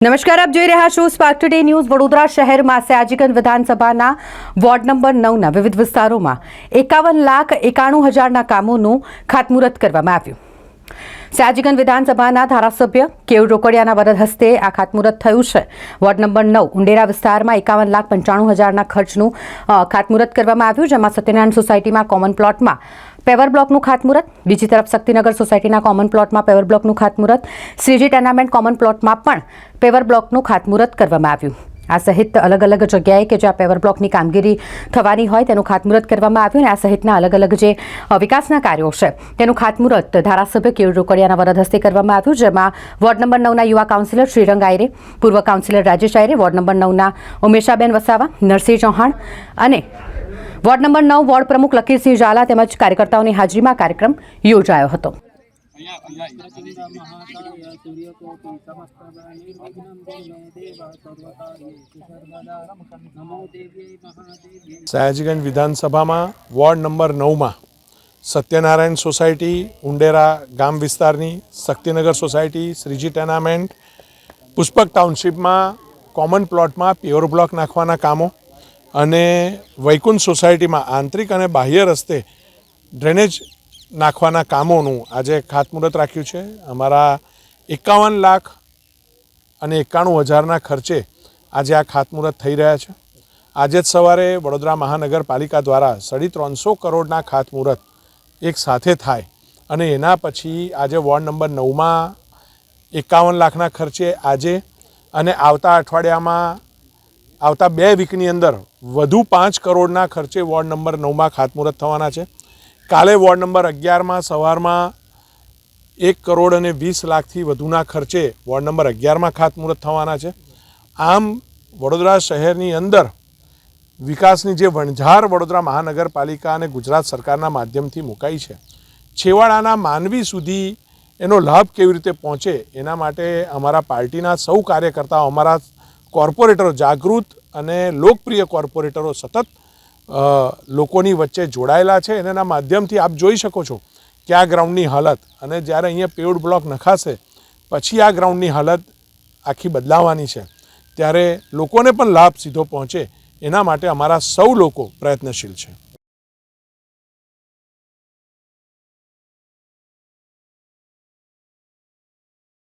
નમસ્કાર, આપ જોઈ રહ્યા છો સ્પાર્ક ટુડે ન્યૂઝ વડોદરા શહેરમાં સયાજીગંજ વિધાનસભાના વોર્ડ નંબર નવના વિવિધ વિસ્તારોમાં એકાવન લાખ એકાણું હજારના કામોનું ખાતમુહૂર્ત કરવામાં આવ્યું. સયાજીગંજ વિધાનસભાના ધારાસભ્ય કેવ રોકડિયાના વરદ હસ્તે આ ખાતમુહૂર્ત થયું છે. વોર્ડ નંબર નવ, ઉંડેરા વિસ્તારમાં એકાવન લાખ પંચાણું હજારના ખર્ચનું ખાતમુહૂર્ત કરવામાં આવ્યું, જેમાં સત્યનારાયણ સોસાયટીમાં કોમન પ્લોટમાં પેવર બ્લોકનું ખાતમુહૂર્ત, બીજી તરફ શક્તિનગર સોસાયટીના કોમન પ્લોટમાં પેવર બ્લોકનું ખાતમુહૂર્ત, શ્રીજી ટેનામેન્ટ કોમન પ્લોટમાં પણ પેવર બ્લોકનું ખાતમુહૂર્ત કરવામાં આવ્યું. આ સહિત અલગ અલગ જગ્યાએ કે જ્યાં પેવર બ્લોકની કામગીરી થવાની હોય તેનું ખાતમુહૂર્ત કરવામાં આવ્યું અને આ સહિતના અલગ અલગ જે વિકાસના કાર્યો છે, તેનું ખાતમુહૂર્ત ધારાસભ્ય કેળ રોકડિયાના વરદ હસ્તે કરવામાં આવ્યું, જેમાં વોર્ડ નંબર નવના યુવા કાઉન્સિલર શ્રીરંગ આયરે, પૂર્વ councillor Rajesh Ayre, ward number નવના Umeshaben Vasava, Narsinh Chauhan અને વોર્ડ નંબર નવ વોર્ડ પ્રમુખ લકીરસિંહ ઝાલા તેમજ કાર્યકર્તાઓની હાજરીમાં કાર્યક્રમ યોજાયો હતો. સયાજીગંજ વિધાનસભામાં વોર્ડ નંબર નવમાં સત્યનારાયણ સોસાયટી, ઉંડેરા ગામ વિસ્તારની શક્તિનગર સોસાયટી, શ્રીજી ટેનામેન્ટ, પુષ્પક ટાઉનશીપમાં કોમન પ્લોટમાં પ્યોર બ્લોક નાખવાના કામો અને વૈકુંઠ સોસાયટીમાં આંતરિક અને બાહ્ય રસ્તે ડ્રેનેજ નાખવાના કામોનું આજે ખાતમુહૂર્ત રાખ્યું છે. અમારા એકાવન લાખ અને એકાણું હજારના ખર્ચે આજે આ ખાતમુહૂર્ત થઈ રહ્યા છે. આજે જ સવારે વડોદરા મહાનગરપાલિકા દ્વારા સાડી ત્રણસો કરોડના ખાતમુહૂર્ત એક સાથે થાય અને એના પછી આજે વોર્ડ નંબર નવમાં એકાવન લાખના ખર્ચે આજે અને આવતા અઠવાડિયામાં આવતા બે વીકની અંદર વધુ પાંચ કરોડના ખર્ચે વોર્ડ નંબર નવમાં ખાતમુહૂર્ત થવાના છે. કાલે વોર્ડ નંબર અગિયારમાં, સવારમાં એક કરોડ અને વીસ લાખથી વધુના ખર્ચે વોર્ડ નંબર અગિયારમાં ખાતમુહૂર્ત થવાના છે. આમ, વડોદરા શહેરની અંદર વિકાસની જે વણઝાર વડોદરા મહાનગરપાલિકા અને ગુજરાત સરકારના માધ્યમથી મુકાઈ છે. છેવાડાના માનવી સુધી એનો લાભ કેવી રીતે પહોંચે એના માટે અમારા પાર્ટીના સૌ કાર્યકર્તાઓ, અમારા કોર્પોરેટરો જાગૃત અને લોકપ્રિય કોર્પોરેટરો સતત લોકોની વચ્ચે જોડાયેલા છે. અને એના માધ્યમથી આપ જોઈ શકો છો કે આ ગ્રાઉન્ડની હાલત અને જ્યારે અહીંયા પેવડ બ્લોક નખાશે, પછી આ ગ્રાઉન્ડની હાલત આખી બદલાવાની છે. ત્યારે લોકોને પણ લાભ સીધો પહોંચે. એના માટે અમારા સૌ લોકો પ્રયત્નશીલ છે.